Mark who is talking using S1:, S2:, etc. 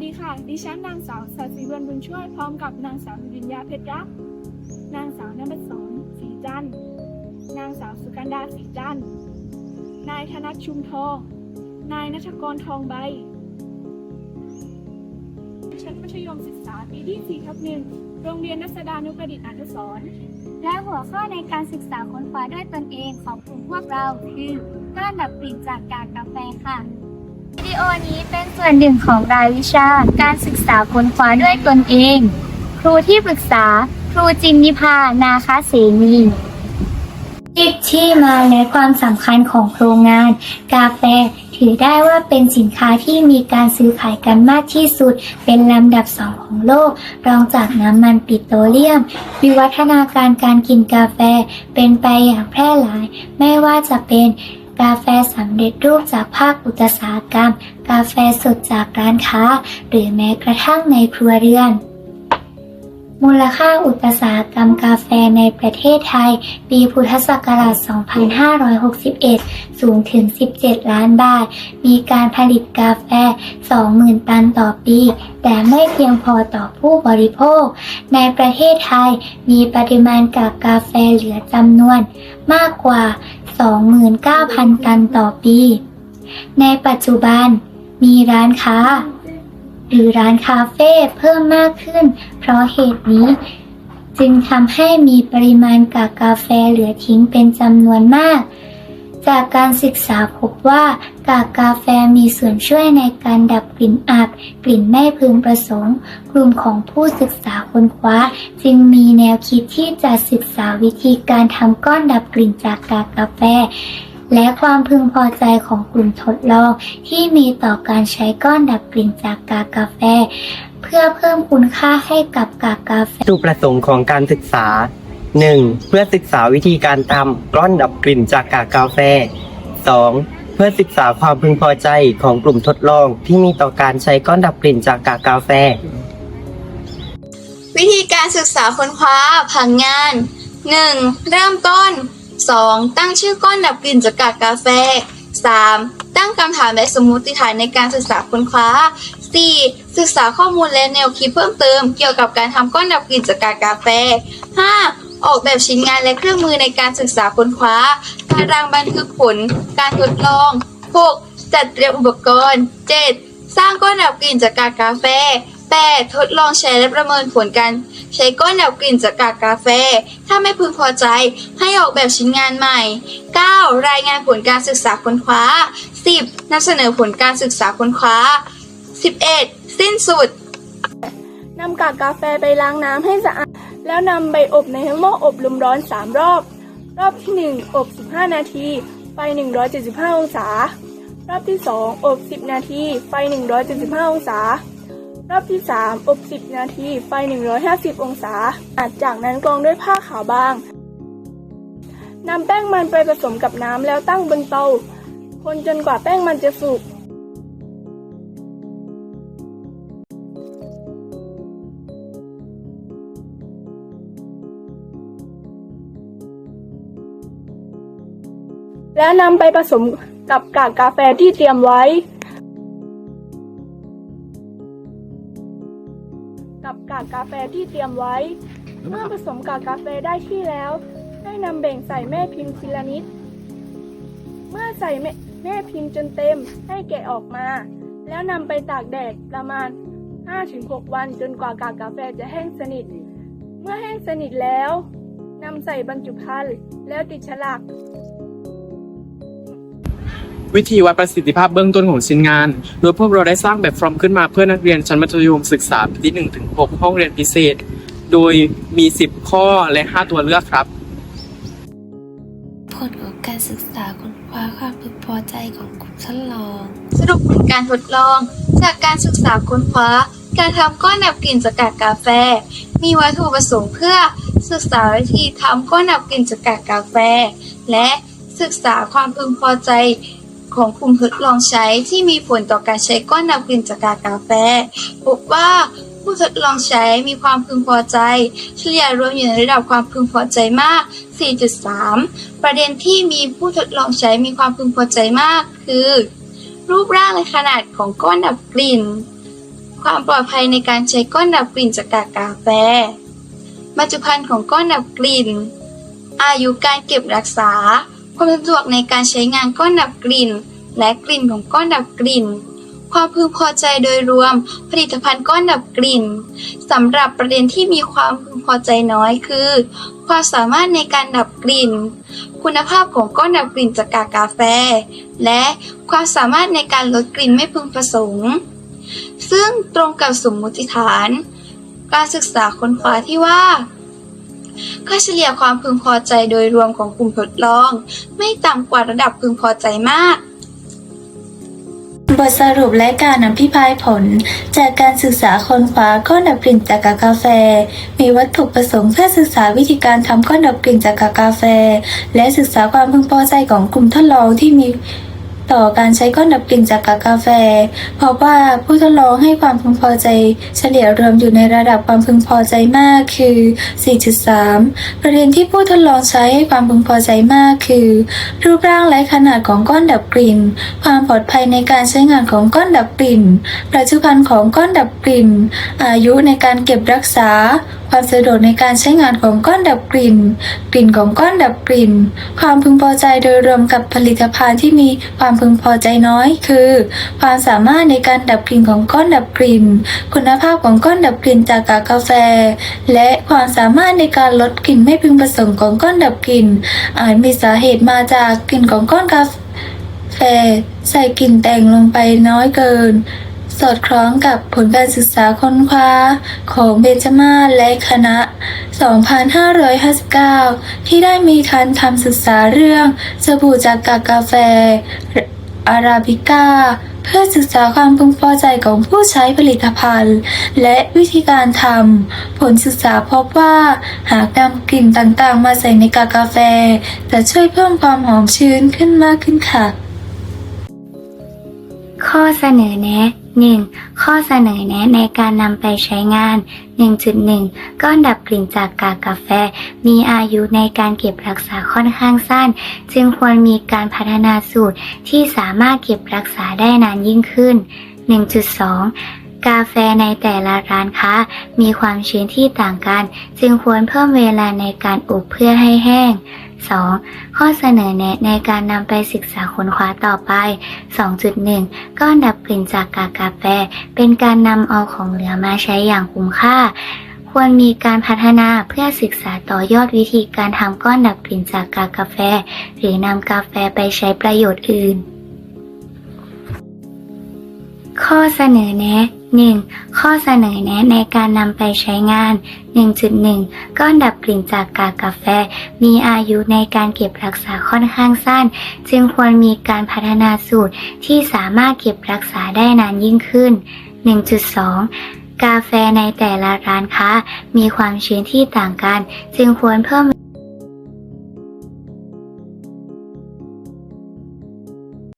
S1: สดีค่ะ ดิฉันนางสาวสัตย์ศรีเวรบุญช่วยพร้อมกับนางสาววิญญาเพชรรัก นางสาวนภัสสรศรีจันทร์ นางสาวสุกันดาศรีจันทร์ นายธนัทชุมทอง นายนัชกรทองใบ ชั้นมัธยมศึกษาปีที่4ทับหนึ่งโรงเรียนนัสดานุประดิษฐ์อนุสรณ์
S2: และหัวข้อในการศึกษาค้นคว้าด้วยตนเองของกลุ่มพวกเราคือการดับกลิ่นจากกากกาแฟค่ะ โอนี้เป็นส่วนหนึ่งของรายวิชา การศึกษาค้นคว้าด้วยตนเอง ครูที่ปรึกษา ครูจินนิพานาคเสนีที่มาและความสำคัญของโครงงาน กาแฟถือได้ว่าเป็นสินค้าที่มีการซื้อขายกันมากที่สุด เป็นลำดับสองของโลก รองจากน้ำมันปิโตรเลียม วิวัฒนาการการกินกาแฟเป็นไปอย่างแพร่หลาย ไม่ว่าจะเป็น กาแฟสำเร็จรูปจากภาคอุตสาหกรรม กาแฟสดจากร้านค้า หรือแม้กระทั่งในครัวเรือน มูลค่าอุตสาหกรรมกาแฟในประเทศไทย ปีพุทธศักราช 2561 สูงถึง 17 ล้านบาท มีการผลิตกาแฟ 20,000 ตันต่อปี แต่ไม่เพียงพอต่อผู้บริโภค ในประเทศไทยมีปริมาณกากกาแฟเหลือจำนวนมากกว่า 29,000 ตันต่อปี ในปัจจุบันมีร้านค้า หรือร้านคาเฟ่เพิ่มมากขึ้น เพราะเหตุนี้ จึงทำให้มีปริมาณกากกาแฟเหลือทิ้งเป็นจำนวนมาก จากการศึกษาพบว่ากากกาแฟมีส่วนช่วยในการดับกลิ่นอับกลิ่นไม่พึงประสงค์ กลุ่มของผู้ศึกษาค้นคว้า จึงมีแนวคิดที่จะศึกษาวิธีการทำก้อนดับกลิ่นจากกากกาแฟ และความพึงพอใจของกลุ่มทดลองที่มีต่อการใช้ก้อนดับกลิ่นจากกากกาแฟ เพื่อเพิ่มคุณค่าให้กับกากกาแฟ
S3: วัตถุประสงค์ของการศึกษา 1. เพื่อศึกษาวิธีการทำกล้อนดับกลิ่นจากกากกาแฟ 2. เพื่อศึกษาความพึงพอใจของกลุ่มทดลองที่มีต่อการใช้ก้อนดับกลิ่นจากกากกาแฟ
S4: วิธีการศึกษาค้นคว้าผังงาน 1. เริ่มต้น 2. ตั้งชื่อก้อนดับกลิ่นจากกากกาแฟ 3. ตั้งคำถามและสมมติฐานในการศึกษาค้นคว้า 4. ศึกษาข้อมูลและแนวคิดเพิ่มเติม เกี่ยวกับการทำก้อนดับกลิ่นจากกากกาแฟ 5. ออกแบบชิ้นงานและเครื่องมือในการศึกษาค้นคว้า ตารางบันทึกผล การทดลอง 6. จัดเตรียมอุปกรณ์ 7. สร้างก้อนดับกลิ่นจากกากกาแฟ 8. ทดลองใช้และประเมินผลการใช้ก้อนดับกลิ่นจากกากกาแฟ ถ้าไม่พึงพอใจให้ออกแบบชิ้นงานใหม่ 9. รายงานผลการศึกษาค้นคว้า 10. นำเสนอผลการศึกษาค้นคว้า 11. สิ้นสุด
S1: นำกากกาแฟไปล้างน้ำให้สะอาด แล้วนำไปอบในหม้ออบลมร้อน 3 รอบ รอบที่ 1 อบ 15 นาที ไฟ 175 องศา รอบที่ 2 อบ 10 นาที ไฟ 175 องศา รอบที่ 3 อบ 10 นาที ไฟ 150 องศาจากนั้นกรองด้วยผ้าขาวบางนำแป้งมันไปผสมกับน้ำแล้วตั้งบนเตา คนจนกว่าแป้งมันจะสุก แล้วนำไปผสมกับกากกาแฟที่เตรียมไว้ กับกากกาแฟที่เตรียมไว้ เมื่อผสมกากกาแฟได้ที่แล้ว ให้นำแบ่งใส่แม่พิมพ์ทีละนิด เมื่อใส่แม่แม่พิมพ์จนเต็มให้แกะออกมา แล้วนำไปตากแดดประมาณ 5-6 วันจนกว่ากากกาแฟจะแห้งสนิท เมื่อแห้งสนิทแล้วนำใส่บรรจุภัณฑ์แล้วติดฉลาก
S5: วิธีวัดประสิทธิภาพเบื้องต้นของชิ้นงาน โดยพวกเราได้สร้างแบบฟอร์มขึ้นมาเพื่อนักเรียนชั้นมัธยมศึกษาปีที่1ถึง6ห้องเรียนพิเศษ โดยมี 10 ข้อและ 5 ตัวเลือกครับ
S6: ผลของการศึกษาค้นคว้าความพึงพอใจของกลุ่มทดลอง
S4: สรุปผลการทดลอง จากการศึกษาค้นคว้า การทำก้อนดับกลิ่นจากกากกาแฟ มีวัตถุประสงค์เพื่อศึกษาวิธีทำก้อนดับกลิ่นจากกากกาแฟ และศึกษาความพึงพอใจ ของกลุ่มทดลองใช้ที่มีผลต่อการใช้ก้อนดับกลิ่นจากกากาแฟ พบว่าผู้ทดลองใช้มีความพึงพอใจ เฉลี่ยรวมอยู่ในระดับความพึงพอใจมาก 4.3 ประเด็นที่มีผู้ทดลองใช้มีความพึงพอใจมาก คือ รูปร่างและขนาดของก้อนดับกลิ่น ความปลอดภัยในการใช้ก้อนดับกลิ่นจากกากกาแฟบรรจุภัณฑ์ของก้อนดับกลิ่น อายุการเก็บรักษา ความสะดวกในการใช้งานก้อนดับกลิ่น และกลิ่นของก้อนดับกลิ่น ความพึงพอใจโดยรวม ผลิตภัณฑ์ก้อนดับกลิ่นสำหรับประเด็นที่มีความพึงพอใจน้อยคือ ความสามารถในการดับกลิ่น คุณภาพของก้อนดับกลิ่นจากกากาแฟ และความสามารถในการลดกลิ่นไม่พึงประสงค์ ซึ่งตรงกับสมมติฐาน การศึกษาค้นคว้าที่ว่าค่าเฉลี่ยความพึงพอใจโดยรวมของกลุ่มทดลอง ไม่ต่ำกว่าระดับพึงพอใจมาก
S7: บทสรุปและการอภิปรายผล จากการศึกษาค้นคว้าก้อนดับกลิ่นจากกากาแฟ มีวัตถุประสงค์เพื่อศึกษาวิธีการทำก้อนดับกลิ่นจากกากาแฟ และศึกษาความพึงพอใจของกลุ่มทดลองที่มี ต่อการใช้ก้อนดับกลิ่นจากกากาแฟ เพราะว่าผู้ทดลองให้ความพึงพอใจ เฉลี่ยรวมอยู่ในระดับความพึงพอใจมากคือ 4.3 ประเด็นที่ผู้ทดลองใช้ให้ความพึงพอใจมากคือ รูปร่างและขนาดของก้อนดับกลิ่น ความปลอดภัยในการใช้งานของก้อนดับกลิ่น ปัจจุบันของก้อนดับกลิ่น อายุในการเก็บรักษา ความสะดวกในการใช้งานของก้อนดับกลิ่น กลิ่นของก้อนดับกลิ่น ความพึงพอใจโดยรวมกับผลิตภัณฑ์ที่มีความพึงพอใจน้อย คือ ความสามารถในการดับกลิ่นของก้อนดับกลิ่น คุณภาพของก้อนดับกลิ่นจากกากาแฟ และความสามารถในการลดกลิ่นไม่พึงประสงค์ของก้อนดับกลิ่น อาจมีสาเหตุมาจากกลิ่นของก้อนกาแฟใส่กลิ่นแต่งลงไปน้อยเกิน สอดคล้องกับผลการศึกษาค้นคว้าของเบนจามาศและคณะ 2559 ที่ได้มีการทำศึกษาเรื่องสบู่จากกากกาแฟอาราบิก้าเพื่อศึกษาความพึงพอใจของผู้ใช้ผลิตภัณฑ์ และวิธีการทำ ผลศึกษาพบว่า หากนำกลิ่นต่างๆ มาใส่ในกากกาแฟ จะช่วยเพิ่มความหอมชื้นขึ้นมากขึ้นค่ะ
S2: ข้อเสนอแนะ 1. ข้อเสนอแนะในการนำไปใช้งาน 1.1 ก้อนดับกลิ่นจากกากกาแฟ มีอายุในการเก็บรักษาค่อนข้างสั้น จึงควรมีการพัฒนาสูตรที่สามารถเก็บรักษาได้นานยิ่งขึ้น 1.2กาแฟในแต่ละร้านค้ามีความชื้นที่ต่างกัน จึงควรเพิ่มเวลาในการอบเพื่อให้แห้ง 2. ข้อเสนอแนะในการนำไปศึกษาค้นคว้าต่อไป 2.1 ก้อนดับกลิ่นจากกากกาแฟ เป็นการนำเอาของเหลือมาใช้อย่างคุ้มค่าควรมีการพัฒนาเพื่อศึกษาต่อยอดวิธีการทำก้อนดับกลิ่นจากกากกาแฟ หรือนำกาแฟไปใช้ประโยชน์อื่น ข้อเสนอแนะ 1. ข้อเสนอแนะในการนำไปใช้งาน 1.1 ก้อนดับกลิ่นจากกากกาแฟ มีอายุในการเก็บรักษาค่อนข้างสั้น จึงควรมีการพัฒนาสูตรที่สามารถเก็บรักษาได้นานยิ่งขึ้น 1.2 กาแฟในแต่ละร้านค้า มีความชื้นที่ต่างกัน จึงควรเพิ่ม